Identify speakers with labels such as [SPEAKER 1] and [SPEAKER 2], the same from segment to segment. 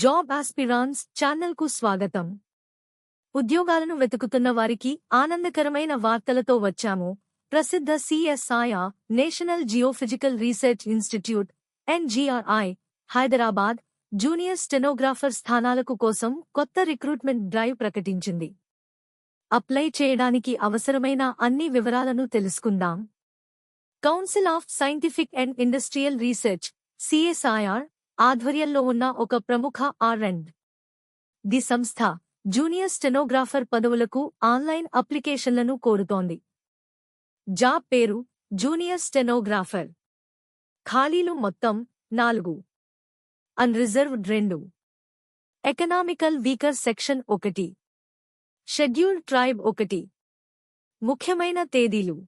[SPEAKER 1] Job ఆస్పిరాన్స్ ఛానల్కు స్వాగతం. ఉద్యోగాలను వెతుకుతున్న వారికి ఆనందకరమైన వార్తలతో వచ్చాము. ప్రసిద్ధ CSIR national geophysical research institute NGRI Hyderabad junior stenographer స్థానాలకు కోసం కొత్త రిక్రూట్మెంట్ డ్రైవ్ ప్రకటించింది. అప్లై చేయడానికి అవసరమైన అన్ని వివరాలను తెలుసుకుందాం. Council of scientific and industrial research CSIR ఆధ్వర్యంలో ఉన్న ఒక ప్రముఖ ఆర్ అండ్ ది సంస్థ జూనియర్ స్టెనోగ్రాఫర్ పదవులకు ఆన్లైన్ అప్లికేషన్లను కోరుతోంది. జాబ్ పేరు జూనియర్ స్టెనోగ్రాఫర్. ఖాళీలు మొత్తం నాలుగు. అన్రిజర్వ్డ్ రెండు. ఎకనామికల్ వీకర్ సెక్షన్ ఒకటి. షెడ్యూల్డ్ ట్రైబ్ ఒకటి. ముఖ్యమైన తేదీలు.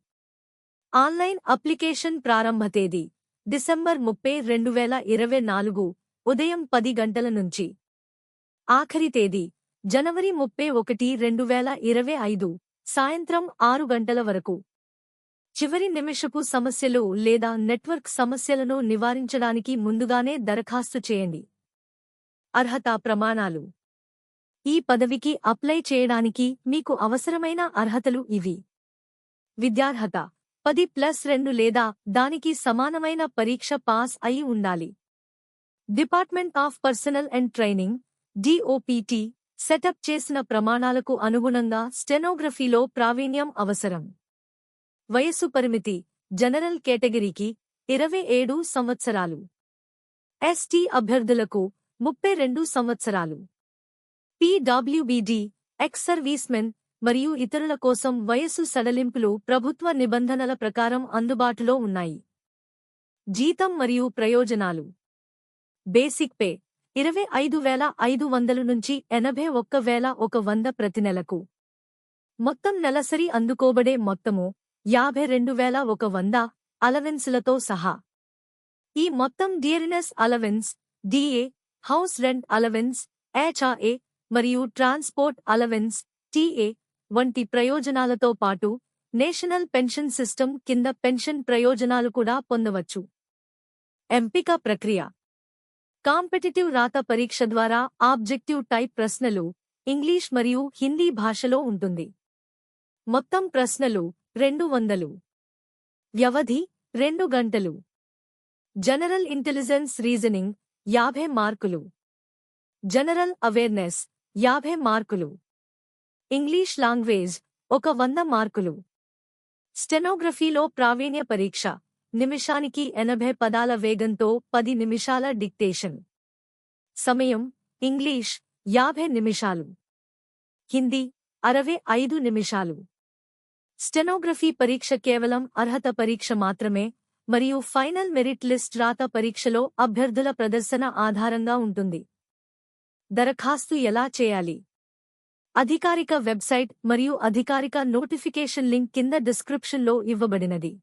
[SPEAKER 1] ఆన్లైన్ అప్లికేషన్ ప్రారంభ తేదీ. డిసెంబర్ ముప్పై రెండు వేల ఇరవై నాలుగు ఉదయం పది గంటల నుంచి. ఆఖరి తేదీ జనవరి ముప్పై ఒకటి రెండు వేల ఇరవై ఐదు సాయంత్రం ఆరు గంటల వరకు. చివరి నిమిషపు సమస్యలు లేదా నెట్వర్క్ సమస్యలను నివారించడానికి ముందుగానే దరఖాస్తు చేయండి. అర్హతా ప్రమాణాలు. ఈ పదవికి అప్లై చేయడానికి మీకు అవసరమైన అర్హతలు ఇవి. విద్యార్హత. పది ప్లస్ రెండు లేదా దానికి సమానమైన పరీక్ష పాస్ అయి ఉండాలి. Department of personnel and training DOPT setup చేసిన ప్రమాణాలకు అనుగుణంగా స్టెనోగ్రఫీలో ప్రావీణ్యం అవసరం. వయస్సు పరిమితి జనరల్ కేటగిరీకి ఇరవై ఏడు సంవత్సరాలు. ఎస్టీ అభ్యర్థులకు ముప్పై రెండు సంవత్సరాలు. పీడబ్ల్యూబీడీ ఎక్స్ సర్వీస్మెన్ మరియు ఇతరుల కోసం వయస్సు సడలింపులు ప్రభుత్వ నిబంధనల ప్రకారం అందుబాటులో ఉన్నాయి. జీతం మరియు ప్రయోజనాలు. బేసిక్ పే ఇరవై ఐదు వేల ఐదు వందలు నుంచి ఎనభై ఒక్క వేల ఒక వంద ప్రతి నెలకు. మొత్తం నెలసరి అందుకోబడే మొత్తము యాభై రెండు వేల ఒక వంద అలవెన్సులతో సహా. ఈ మొత్తం dearness allowance DA house rent allowance HRA మరియు ట్రాన్స్పోర్ట్ అలవెన్స్ టీఏ వంటి ప్రయోజనాలతో పాటు నేషనల్ పెన్షన్ సిస్టమ్ కింద పెన్షన్ ప్రయోజనాలు కూడా పొందవచ్చు. ఎంపిక ప్రక్రియ. కాంపిటిటివ్ రాత పరీక్ష ద్వారా ఆబ్జెక్టివ్ టైప్ ప్రశ్నలు ఇంగ్లీష్ మరియు హిందీ భాషలో ఉంటుంది. మొత్తం ప్రశ్నలు రెండు వందలు. వ్యవధి రెండు గంటలు. జనరల్ ఇంటెలిజెన్స్ రీజనింగ్ యాభై మార్కులు. జనరల్ అవేర్నెస్ యాభై మార్కులు. ఇంగ్లీష్ లాంగ్వేజ్ ఒక వంద మార్కులు. స్టెనోగ్రఫీలో ప్రావీణ్య పరీక్ష నిమిషానికి ఎనభై పదాల వేగంతో పది నిమిషాల డిక్టేషన్. సమయం ఇంగ్లీష్ యాభై నిమిషాలు. హిందీ అరవై ఐదు నిమిషాలు. స్టెనోగ్రఫీ పరీక్ష కేవలం అర్హత పరీక్ష మాత్రమే మరియు ఫైనల్ మెరిట్ లిస్ట్ రాత పరీక్షలో అభ్యర్థుల ప్రదర్శన ఆధారంగా ఉంటుంది. దరఖాస్తు ఎలా చేయాలి? అధికారిక వెబ్సైట్ మరియు అధికారిక నోటిఫికేషన్ లింక్ కింద డిస్క్రిప్షన్లో ఇవ్వబడినది.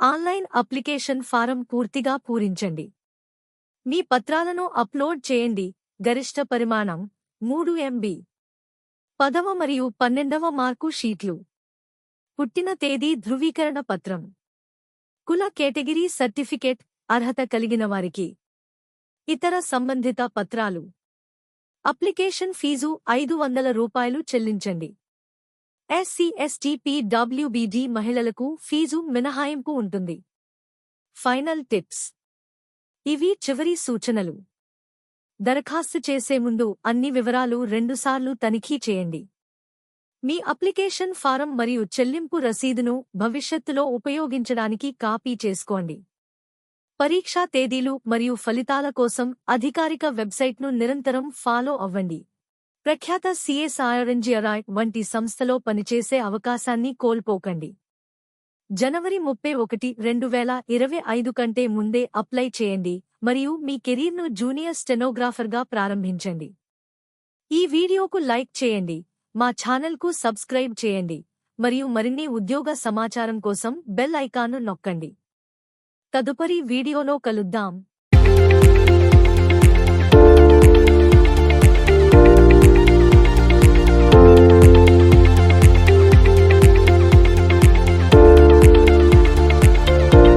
[SPEAKER 1] ఆన్లైన్ అప్లికేషన్ ఫారం పూర్తిగా పూరించండి. మీ పత్రాలను అప్లోడ్ చేయండి. గరిష్ట పరిమాణం మూడు ఎంబీ. పదవ మరియు పన్నెండవ మార్కు షీట్లు. పుట్టిన తేదీ ధృవీకరణ పత్రం. కుల కేటగిరీ సర్టిఫికేట్ అర్హత కలిగిన వారికి. ఇతర సంబంధిత పత్రాలు. అప్లికేషన్ ఫీజు ఐదు వందల రూపాయలు చెల్లించండి. ఎస్సీ ఎస్టీ మహిళలకు ఫీజు మినహాయింపు ఉంటుంది. ఫైనల్ టిప్స్ ఇవి చివరి సూచనలు. దరఖాస్తు చేసే ముందు అన్ని వివరాలు రెండుసార్లు తనిఖీ చేయండి. మీ అప్లికేషన్ ఫారం మరియు చెల్లింపు రసీదును భవిష్యత్తులో ఉపయోగించడానికి కాపీ చేసుకోండి. పరీక్షా తేదీలు మరియు ఫలితాల కోసం అధికారిక వెబ్సైట్ను నిరంతరం ఫాలో అవ్వండి. ప్రఖ్యాత సిఎస్ఐఆర్ఎన్జిఆర్ఐ వంటి సంస్థలో పనిచేసే అవకాశాన్ని కోల్పోకండి. జనవరి ముప్పై ఒకటి రెండు వేల ఇరవై ఐదు కంటే ముందే అప్లై చేయండి మరియు మీ కెరీర్ను జూనియర్ స్టెనోగ్రాఫర్గా ప్రారంభించండి. ఈ వీడియోకు లైక్ చేయండి మా ఛానల్కు సబ్స్క్రైబ్ చేయండి మరియు మరిన్ని ఉద్యోగ సమాచారం కోసం బెల్ ఐకాన్ను నొక్కండి. తదుపరి వీడియోలో కలుద్దాం.